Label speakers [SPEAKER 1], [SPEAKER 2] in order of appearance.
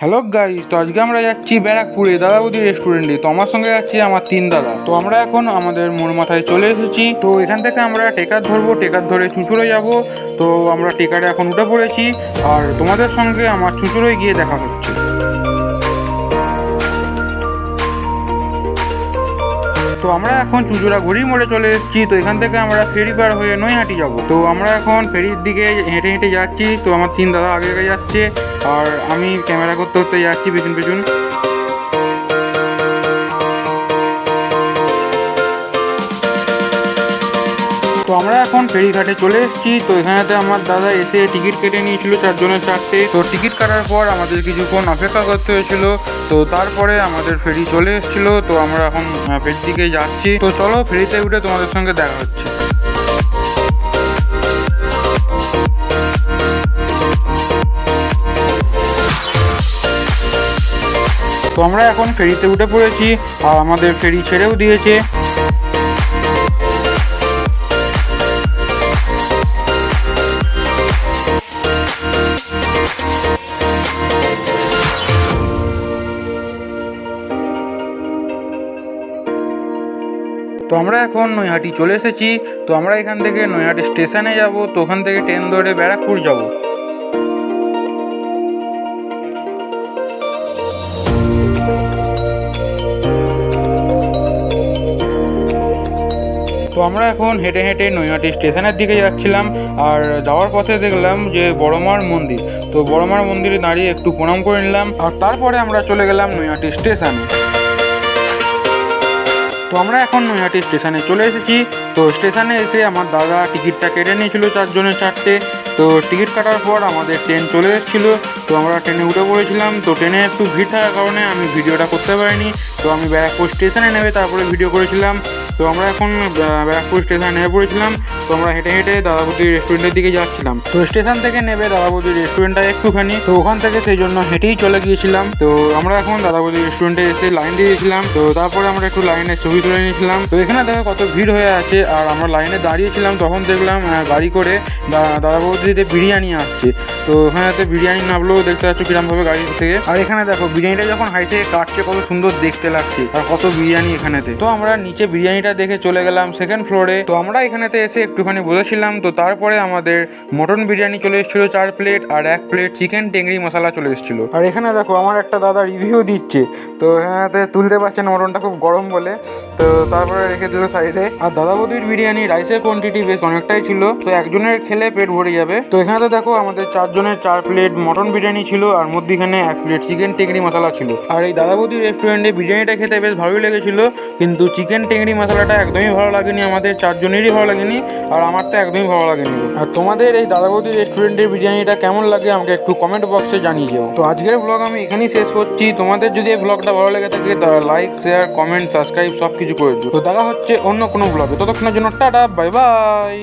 [SPEAKER 1] Hello guys তো আজকে আমরা যাচ্ছি ব্যারাকপুরে দাদা বৌদি রেস্টুরেন্টে তো আমার সঙ্গে যাচ্ছে আমার তিন দাদা। তো আমরা এখন আমাদের মোড় মাথায় চলে এসেছি। তো এখান থেকে আমরা টেকার ধরবো। টেকার ধরে চুঁচুড়ে যাব। তো আমরা টেকারে এখন উঠে পড়েছি। আর তোমাদের সঙ্গে আমার চুঁচুড়ে গিয়ে দেখা হচ্ছে। তো আমরা এখন চুঁচুড়া ঘুরি মোড়ে চলে এসেছি। তো এখান থেকে আমরা ফেরি পার হয়ে নৈহাটি যাব। তো আমরা এখন ফেরির দিকে হেঁটে হেঁটে যাচ্ছি। তো আমার তিন দাদা আগে আগে যাচ্ছে। আর আমি ক্যামেরা করতে করতে যাচ্ছি পেছন পেছন। এখন ফেরিঘাটে চলে এসেছি। তো এখানেতে আমার দাদা এসে টিকিট কেটে নিয়েছিল চারজনের চারটে। তো টিকিট কাটার পর আমাদের কিছুক্ষণ অপেক্ষা করতে হয়েছিল। তো তারপরে আমাদের ফেরি চলে এসেছিল। তো আমরা এখন ফেরির দিকে যাচ্ছি। তো চলো ফেরিতে উঠে তোমাদের সঙ্গে দেখা হচ্ছে। তো আমরা এখন ফেরিতে উঠে পড়েছি। আর আমাদের ফেরি ছেড়েও দিয়েছে। তো আমরা এখন নৈহাটি চলে এসেছি। তো আমরা এখান থেকে নৈহাটি স্টেশনে যাব। তো ওখান থেকে ট্রেন ধরে ব্যারাকপুর যাব। তো আমরা এখন হেঁটে হেঁটে নৈহাটি স্টেশনের দিকে যাচ্ছিলাম। আর যাওয়ার পথে দেখলাম যে বড়মার মন্দির। তো বড়মার মন্দিরে দাঁড়িয়ে একটু প্রণাম করে নিলাম। আর তারপরে আমরা চলে গেলাম নৈহাটি স্টেশনে। তো আমরা এখন নৈহাটি স্টেশনে চলে এসেছি। তো স্টেশনে এসে আমার দাদা টিকিটটা কেটে নিয়েছিল চারজনের চারটে। তো টিকিট কাটার পর আমাদের ট্রেন চলে এসেছিল। তো আমরা ট্রেনে উঠে পড়েছিলাম। তো ট্রেনে একটু ভিড় থাকার কারণে আমি ভিডিওটা করতে পারিনি। তো আমি ব্যারাকপুর স্টেশনে নেমে তারপরে ভিডিও করেছিলাম। তো আমরা এখন ব্যারাকপুর স্টেশনে নেমে পড়েছিলাম। তো আমরা হেঁটে হেঁটে দাদাবতী রেস্টুরেন্টের দিকে যাচ্ছিলাম। তো স্টেশন থেকে নেবে দাদাবতী রেস্টুরেন্টটা একটুখানি, তো ওখান থেকে সেই জন্য হেঁটেই চলে গিয়েছিলাম। তো আমরা এখন দাদাবতী রেস্টুরেন্টে এসে লাইন দিয়েছিলাম। তো তারপরে আমরা একটু লাইনে ছবি তুলে নিয়েছিলাম। তো এখানে দেখো কত ভিড় হয়ে আছে। আর আমরা লাইনে দাঁড়িয়েছিলাম, তখন দেখলাম গাড়ি করে দা- দাদাবতীতে বিরিয়ানি আসছে। তো ওখানেতে বিরিয়ানি নামলেও দেখতে পাচ্ছ কিরমভাবে গাড়ি থেকে। আর এখানে দেখো, বিরিয়ানিটা যখন হাই থেকে কাটছে, কত সুন্দর দেখতে লাগছে। আর কত বিরিয়ানি এখানেতে। তো আমরা নিচে বিরিয়ানিটা দেখে চলে গেলাম সেকেন্ড ফ্লোরে তো আমরা এখানেতে এসে একটুখানি বসেছিলাম তো তারপরে আমাদের মটন বিরিয়ানি চলে এসেছিল চার প্লেট আর এক প্লেট চিকেন টেংরি মশলা চলে এসেছিল। আর এখানে দেখো, আমার একটা দাদা রিভিউ দিচ্ছে, তো এখানেতে তুলতে পারছেন মটনটা খুব গরম বলে, তো তারপরে রেখে দিল সাইডে আর দাদা বৌদির বিরিয়ানি রাইসের কোয়ান্টিটি বেশ অনেকটাই ছিল, তো একজনের খেলে পেট ভরে যাবে। তো এখানে তো দেখো, আমাদের চারজনের চার প্লেট মটন বিরিয়ানি ছিল, আর মধ্যিখানে এক প্লেট চিকেন টেংরি মশলা ছিল। আর এই দাদা বৌদির রেস্টুরেন্টে বিরিয়ানিটা খেতে বেশ ভালোই লেগেছিল, কিন্তু চিকেন টেংরি মশলাটা একদমই ভালো লাগেনি, আমাদের চারজনেরই ভালো লাগেনি। আর আমার তো একদমই ভালো লাগেনি। আর তোমাদের এই দাদা বৌদি রেস্টুরেন্টের বিরিয়ানিটা কেমন লাগে আমাকে একটু কমেন্ট বক্সে জানিয়ে যাও তো আজকের ব্লগ আমি এখানেই শেষ করছি। তোমাদের যদি এই ব্লগটা ভালো লেগে থাকে তাহলে লাইক শেয়ার কমেন্ট সাবস্ক্রাইব সব কিছু করে দিও। তো দেখা হচ্ছে অন্য কোনো ব্লগে ততক্ষণের জন্য টাটা বাই বাই